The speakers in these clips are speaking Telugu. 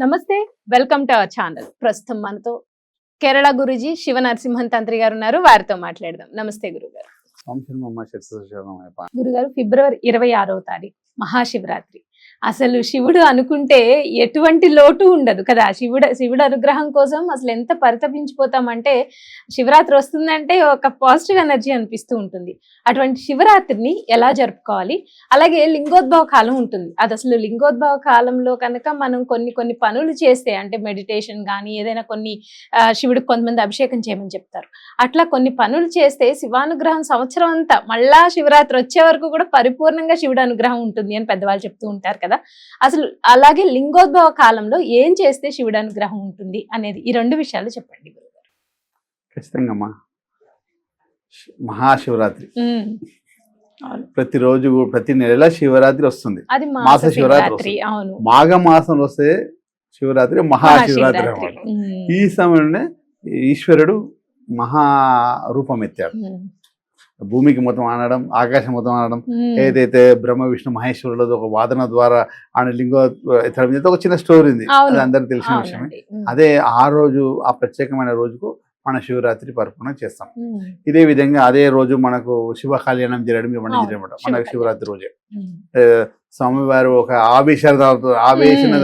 నమస్తే వెల్కమ్ టు అవర్ ఛానల్. ప్రస్తుతం మనతో కేరళ గురుజీ శివ నరసింహన్ తంత్రి గారు ఉన్నారు. వారితో మాట్లాడదాం. నమస్తే గురుగారు. గురుగారు ఫిబ్రవరి ఇరవై ఆరవ తారీఖు మహాశివరాత్రి. అసలు శివుడు అనుకుంటే ఎటువంటి లోటు ఉండదు కదా. శివుడు శివుడు అనుగ్రహం కోసం అసలు ఎంత పరితపించిపోతామంటే శివరాత్రి వస్తుందంటే ఒక పాజిటివ్ ఎనర్జీ అనిపిస్తూ ఉంటుంది. అటువంటి శివరాత్రిని ఎలా జరుపుకోవాలి? అలాగే లింగోద్భవ కాలం ఉంటుంది. అది అసలు లింగోద్భవ కాలంలో కనుక మనం కొన్ని కొన్ని పనులు చేస్తే అంటే మెడిటేషన్ కానీ ఏదైనా కొన్ని శివుడికి కొంతమంది అభిషేకం చేయమని చెప్తారు. అట్లా కొన్ని పనులు చేస్తే శివానుగ్రహం సంవత్సరం అంతా మళ్ళా శివరాత్రి వచ్చే వరకు కూడా పరిపూర్ణంగా శివుడు అనుగ్రహం ఉంటుంది అని పెద్దవాళ్ళు చెప్తూ ఉంటారు. కదా. అసలు అలాగే లింగోద్భవ కాలంలో ఏం చేస్తే శివుడు అనుగ్రహం ఉంటుంది అనేది ఈ రెండు విషయాలు చెప్పండి గురుగారు. ఖచ్చితంగా అమ్మా మహాశివరాత్రి. ప్రతిరోజు ప్రతి నెల శివరాత్రి వస్తుంది. అది మాస శివరాత్రి మాఘ మాసంలో వస్తే శివరాత్రి మహాశివరాత్రి. ఈ సమయంలోనే ఈశ్వరుడు మహా రూపం ఎత్తాడు. భూమికి మొత్తం ఆనడం ఆకాశం మొత్తం ఆనడం. ఏదైతే బ్రహ్మ విష్ణు మహేశ్వరులతో ఒక వాదన ద్వారా ఆయన లింగో ఎత్తడం ఒక చిన్న స్టోరీ ఉంది. అది అందరికి తెలిసిన విషయమే. అదే ఆ రోజు ఆ ప్రత్యేకమైన రోజుకు మన శివరాత్రి పరిపూర్ణ చేస్తాం. ఇదే విధంగా అదే రోజు మనకు శివ కళ్యాణం జరగడం ఇవన్నీ శివ మనకు. శివరాత్రి రోజే. స్వామివారు ఒక ఆవేశ ఆవేశన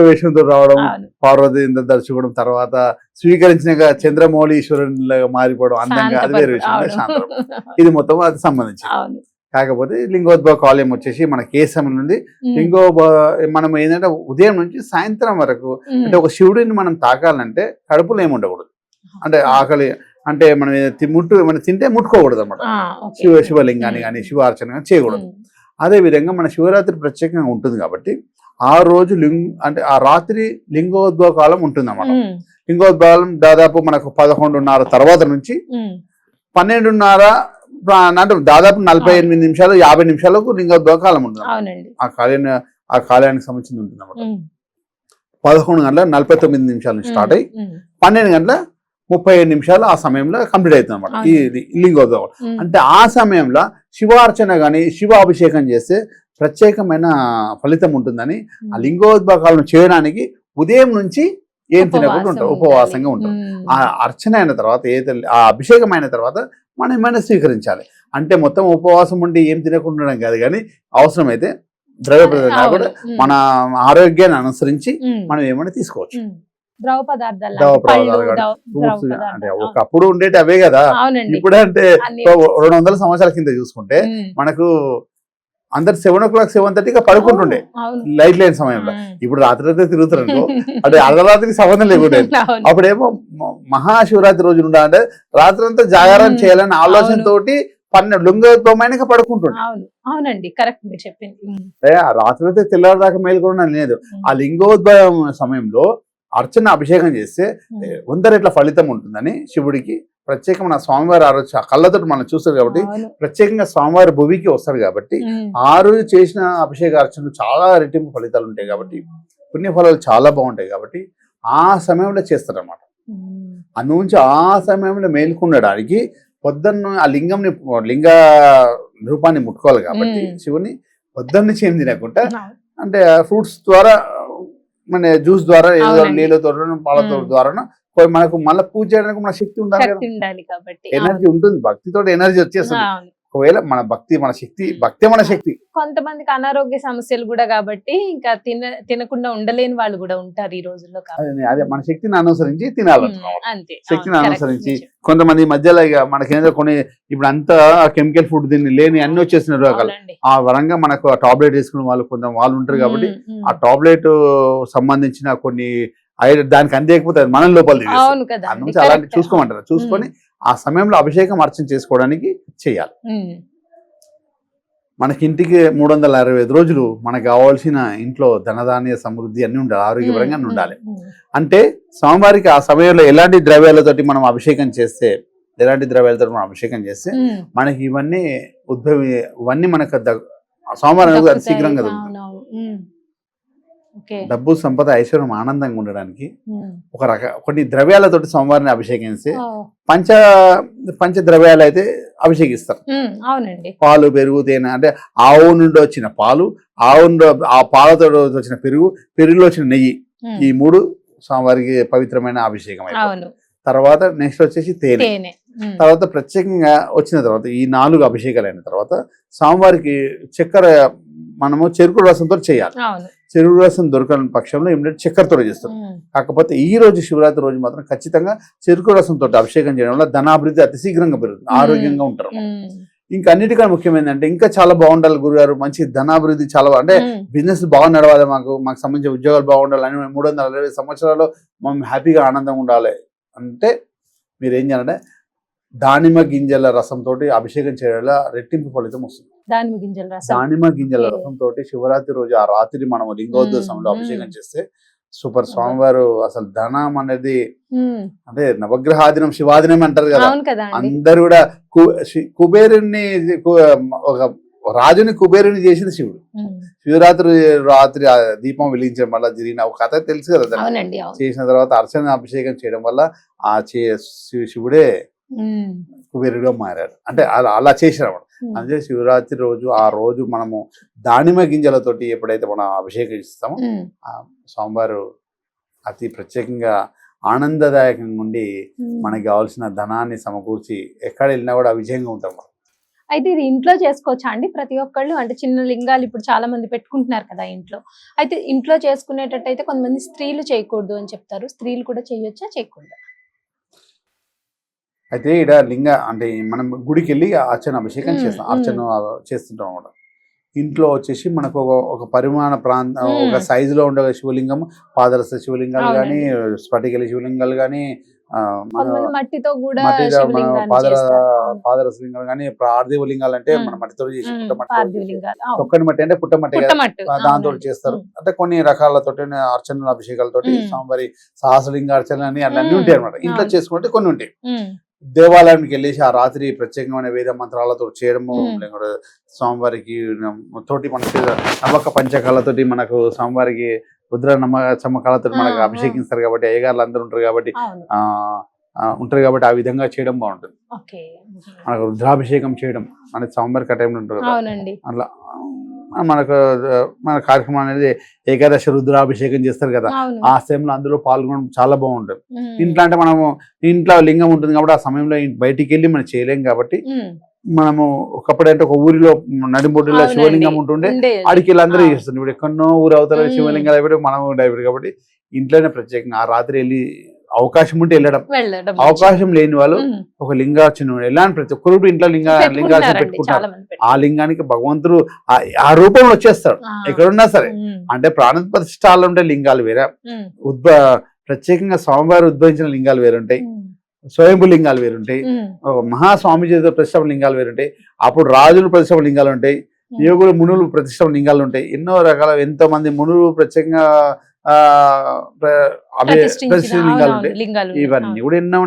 ఆవేశంతో రావడం. అవును. పార్వతి దర్శించడం తర్వాత స్వీకరించిన చంద్రమౌళీశ్వరునిలాగా మారిపోవడం అందంగా అది వేరే విషయం ఇది మొత్తం అది సంబంధించి అవును. కాకపోతే లింగోద్భవ కాలేయం వచ్చేసి మన నుండి ఉమ్. లింగోద్భవ మనం ఏంటంటే ఉదయం నుంచి సాయంత్రం వరకు. అంటే ఒక శివుడిని మనం తాకాలంటే కడుపులో ఏమి ఉండకూడదు అంటే ఆకలి అంటే మనం ముట్టు మనం తింటే ముట్టుకోకూడదు అనమాట. శివ శివలింగాన్ని కానీ శివార్చన కానీ చేయకూడదు ఉమ్. అదే విధంగా మన శివరాత్రి ప్రత్యేకంగా ఉంటుంది కాబట్టి ఆ రోజు లింగ అంటే ఆ రాత్రి లింగోద్భవ కాలం ఉంటుంది ఉమ్. లింగోద్భవం దాదాపు మనకు పదకొండున్నర తర్వాత నుంచి. పన్నెండున్నర అంటే దాదాపు నలభై ఎనిమిది నిమిషాలు యాభై నిమిషాలకు లింగోద్భవ కాలం ఉంటుంది ఆ కాలేయ ఆ కాలానికి సంబంధించింది ఉంటుంది అన్నమాట ఉమ్. పదకొండు గంటల నలభై తొమ్మిది నిమిషాల నుంచి స్టార్ట్ అయ్యి. పన్నెండు గంటల ముప్పై ఏడు నిమిషాలు ఆ సమయంలో కంప్లీట్ అవుతుంది అనమాట. ఇది లింగోద్భవం. అంటే ఆ సమయంలో శివార్చన కానీ శివ అభిషేకం చేస్తే ప్రత్యేకమైన ఫలితం ఉంటుందని ఆ లింగోద్భవ కాలం చేయడానికి ఉదయం నుంచి ఏం తినకుండా ఉంటారు. ఉపవాసంగా ఉంటారు. ఆ అర్చన అయిన తర్వాత ఏదైతే ఆ అభిషేకం అయిన తర్వాత మనం ఏమైనా స్వీకరించాలి అంటే మొత్తం ఉపవాసం ఉండి ఏం తినకుండా ఉండడం కాదు కానీ అవసరమైతే అవును. ఉమ్. మన ఆరోగ్యాన్ని అనుసరించి. మనం ఏమైనా తీసుకోవచ్చు. ద్రవ పదార్థాలు. అంటే. ఒకప్పుడు ఉండేటి అవే కదా ఇప్పుడు అంటే రెండు వందల సంవత్సరాల కింద చూసుకుంటే. మనకు అందరు సెవెన్ ఓ క్లాక్ సెవెన్ థర్టీగా పడుకుంటుండే. లైట్ లేని సమయంలో. ఇప్పుడు రాత్రి రాత్రి తిరుగుతున్నారు అంటే అర్ధరాత్రికి సంబంధం లేకుండా. అప్పుడేమో మహాశివరాత్రి రోజు ఉండాలంటే రాత్రి అంతా జాగారం. చేయాలనే ఆలోచనతోటి పన్నెండు లింగోద్భవమైన పడుకుంటుండే. అవును. అవునండి కరెక్ట్ మీరు చెప్పింది. రాత్రి అయితే తెల్లారిదాకా మేలుకోవడం లేదు. ఆ లింగోద్భవం సమయంలో అర్చన అభిషేకం చేస్తే. వంద రెట్ల ఫలితం ఉంటుందని శివుడికి ప్రత్యేకమైన స్వామివారి ఆ రోజు ఆ కళ్ళతో మనం చూస్తారు కాబట్టి. ప్రత్యేకంగా స్వామివారి భువికి వస్తారు కాబట్టి. ఆ రోజు చేసిన అభిషేక అర్చనలు చాలా రెట్టింపు ఫలితాలు ఉంటాయి కాబట్టి పుణ్యఫలాలు చాలా బాగుంటాయి కాబట్టి ఆ సమయంలో చేస్తారన్నమాట నుంచి ఆ సమయంలో మేల్కొనడానికి పొద్దున్న ఆ లింగంని లింగ రూపాన్ని ముట్టుకోవాలి కాబట్టి. శివుని పొద్దున్న ఏం తినకుండా. అంటే ఫ్రూట్స్ ద్వారా మన జ్యూస్ ద్వారా ఏదో అవునండి. నీళ్ళతో పాలతో మ్మ్. ద్వారా మనకు మళ్ళీ పూజ చేయడానికి మన శక్తి ఉండాలి ఎనర్జీ ఉంటుంది భక్తితో ఎనర్జీ వచ్చేస్తుంది. ఒకవేళ మన భక్తి మన శక్తి భక్తే మన శక్తి. కొంతమందికి అనారోగ్య సమస్యలు కూడా కాబట్టి ఇంకా తిన తినకుండా ఉండలేని వాళ్ళు కూడా ఉంటారు ఈ రోజుల్లో అదే మన శక్తిని అనుసరించి అంతే. శక్తిని అనుసరించి. కొంతమంది మధ్యలో ఇక మనకేందో కొన్ని ఇప్పుడు అంతా కెమికల్ ఫుడ్ దీన్ని లేని అన్ని వచ్చేసిన రోగాలు. ఆ వరంగా మనకు ఆ టాబ్లెట్ వేసుకునే వాళ్ళు కొంత వాళ్ళు ఉంటారు కాబట్టి. ఆ టాబ్లెట్ సంబంధించిన కొన్ని దానికి అందేకపోతే అది మన లోపల అలాంటి చూసుకోమంటారు. చూసుకొని ఆ సమయంలో అభిషేకం అర్చన చేసుకోవడానికి చేయాలి. మనకి ఇంటికి మూడు వందల అరవై ఐదు రోజులు మనకు కావాల్సిన ఇంట్లో ధనధాన్య సమృద్ధి అన్ని ఉండాలి ఆరోగ్యపరంగా ఉండాలి. అంటే స్వామివారికి ఆ సమయంలో ఎలాంటి ద్రవ్యాలతోటి మనం అభిషేకం చేస్తే ఎలాంటి ద్రవ్యాలతో మనం అభిషేకం చేస్తే మనకి ఇవన్నీ ఉద్భవి ఇవన్నీ మనకు స్వామివారి శీఘ్రంగా దొరుకుతాయి డబ్బు సంపద ఐశ్వర్యం ఆనందంగా ఉండడానికి ఉమ్. ఒక రక కొన్ని ద్రవ్యాలతోటి స్వామివారిని అభిషేకిస్తే ఓ. పంచ పంచ ద్రవ్యాలు అయితే అభిషేకిస్తారు. ఉమ్, అవునండి. పాలు పెరుగు తేనె అంటే ఆవు నుండి వచ్చిన పాలు ఆవు నుండి ఆ పాలతో వచ్చిన పెరుగు పెరుగులో వచ్చిన నెయ్యి. ఉమ్, ఈ మూడు స్వామివారికి పవిత్రమైన అభిషేకం అయిపోతుంది. అవును. తర్వాత నెక్స్ట్ వచ్చేసి తేనె. తర్వాత ప్రత్యేకంగా వచ్చిన తర్వాత ఈ నాలుగు అభిషేకాలు అయిన తర్వాత స్వామివారికి చక్కెర మనము చెరుకు రసంతో చేయాలి. చెరుకు రసం దొరకని పక్షంలో ఏమిటంటే చక్కెరతో చేస్తాం కాకపోతే ఈ రోజు శివరాత్రి రోజు మాత్రం ఖచ్చితంగా చెరుకు రసంతో అభిషేకం చేయడం వల్ల ధనాభివృద్ధి అతి శీఘ్రంగా పెరుగుతుంది. ఆరోగ్యంగా ఉంటారు. ఇంకా అన్నిటికన్నా ముఖ్యమైనది ఇంకా చాలా బాగుండాలి గురుగారు. మంచి ధనాభివృద్ధి చాలా అంటే బిజినెస్ బాగా నడవాలి మాకు. మాకు సంబంధించిన ఉద్యోగాలు బాగుండాలి అని మూడు వందల అరవై సంవత్సరాలు మనం హ్యాపీగా ఆనందంగా ఉండాలి. అంటే మీరు ఏం చేయాలంటే దానిమ్మ గింజల రసంతో అభిషేకం చేయడం వల్ల రెట్టింపు ఫలితం వస్తుంది. దానిమ్మ గింజల రసం. దానిమ్మ గింజల Okay. రసంతో శివరాత్రి రోజు ఆ రాత్రి మనం లింగోద్దేశంలో. అభిషేకం చేస్తే సూపర్ స్వామివారు అసలు ధనం అనేది అంటే నవగ్రహాదినం శివాదినం అంటారు కదా. అందరు కూడా కుబేరుణ్ణి ఒక రాజుని కుబేరుని చేసింది శివుడు. శివరాత్రి రాత్రి ఆ దీపం వెలిగించడం వల్ల జరిగిన ఒక కథ తెలుసు కదా చేసిన తర్వాత అర్చన అభిషేకం చేయడం వల్ల ఆ చే శివ- శివుడే కుబేరుడిగా మారాడు అంటే అలా అలా ఉమ్, అంటే శివరాత్రి రోజు ఆ రోజు మనము దానిమ్మ గింజలతోటి ఎప్పుడైతే మనం అభిషేకం ఇస్తామో ఉమ్, ఆ స్వామివారు అతి ప్రత్యేకంగా ఆనందదాయకంగా ఉండి. మనకి కావాల్సిన ధనాన్ని సమకూర్చి ఎక్కడ వెళ్ళినా కూడా విజయంగా ఉంటాం. అయితే ఇది ఇంట్లో చేసుకోవచ్చా అండి ప్రతి ఒక్కళ్ళు? అంటే చిన్న లింగాలు ఇప్పుడు చాలా మంది పెట్టుకుంటున్నారు కదా ఇంట్లో. అయితే ఇంట్లో చేసుకునేటట్టయితే కొంతమంది స్త్రీలు చేయకూడదు అని చెప్తారు. స్త్రీలు కూడా చేయొచ్చా? చేయకూడదు? అయితే ఇక్కడ లింగ అంటే మనం గుడికి వెళ్ళి అర్చన అభిషేకం చేస్తాం. అర్చన చేస్తుంటాం అనమాట ఇంట్లో వచ్చేసి మనకు ఒక ఒక పరిమాణ ప్రాంతం. ఒక సైజులో ఉండే శివలింగం పాదరస శివలింగాలు కానీ. స్ఫటికల శివలింగాలు కానీ మట్టితో కూడా పాదర. పాదరస లింగాలు కానీ పార్థివ లింగాలు అంటే. మన మట్టితో చేసి ఉమ్, పుట్ట మట్టితో పార్థివ చేసి- లింగాలు అవును. తొక్కని మట్టి అంటే. పుట్టమట్టు దాంతో. చేస్తారు అంటే కొన్ని రకాలతోటి అర్చనలు అభిషేకాలతోటి మ్మ్. స్వామివారి సహస్రలింగ అర్చనలు అని అన్నీ. ఉంటాయి అనమాట ఇంట్లో. చేసుకుంటే కొన్ని ఉంటాయి దేవాలయానికి వెళ్ళేసి ఆ రాత్రి ప్రత్యేకమైన వేద మంత్రాలతో చేయడము. లేకపోతే స్వామివారికి తోటి మనకి నమ్మక పంచకాలతోటి మనకు స్వామివారికి రుద్ర నమ్మ చమ్మకాలతో మనకు. అభిషేకిస్తారు కాబట్టి అయ్యగారులు అందరూ ఉంటారు కాబట్టి ఆ ఉంటారు కాబట్టి ఆ విధంగా చేయడం బాగుంటుంది. మనకు రుద్రాభిషేకం చేయడం మన స్వామివారికి ఆ టైంలో అట్లా. మనకు మన కార్యక్రమం అనేది ఏకాదశ రుద్రాభిషేకం చేస్తారు కదా ఆ సమయంలో అందులో పాల్గొనడం చాలా బాగుంటుంది ఇంట్లో అంటే మనము ఇంట్లో లింగం ఉంటుంది కాబట్టి ఆ సమయంలో బయటికి వెళ్ళి మనం చేయలేం కాబట్టి మనము ఒకప్పుడు అంటే ఒక ఊరిలో నడిబొడ్డులో. శివలింగం ఉంటుండే. ఆడికి ఆ. చేస్తుంది ఇప్పుడు ఎక్కడో ఊరు అవతల మ్మ్. శివలింగాలు అయిపోయి మనం డైవర్ట్ కాబట్టి ఇంట్లోనే ప్రత్యేకంగా ఆ రాత్రి వెళ్ళి అవకాశం ఉంటే వెళ్ళడం. అవకాశం లేని వాళ్ళు ఒక లింగార్చన ఎలాంటి ప్రతి ఒక్కరు ఇంట్లో లింగా లింగార్చన పెట్టుకుంటారు. ఆ లింగానికి భగవంతుడు ఆ- ఆ రూపంలో వచ్చేస్తాడు. ఎక్కడున్నా సరే. అంటే ప్రాణ ప్రతిష్టాలు ఉంటే లింగాలు వేరే. ఉద్భ ప్రత్యేకంగా స్వామివారు ఉద్భవించిన లింగాలు వేరుంటాయి. స్వయంభు లింగాలు వేరుంటాయి. ఉమ్, ఒక మహాస్వామిజీతో ప్రతిష్ట లింగాలు వేరుంటాయి. అప్పుడు రాజులు ప్రతిష్ట లింగాలు ఉంటాయి. యోగులు మునులు ప్రతిష్ట లింగాలు ఉంటాయి. ఎన్నో రకాల ఎంతో మంది మునులు ప్రత్యేకంగా అవి ప్రతిష్ఠించిన ప్రతిష్ఠిత లింగాలు అవునవును, ఉంటాయి లింగాలు ఉన్నాయి. ఇవన్నీ కూడా ఎన్నో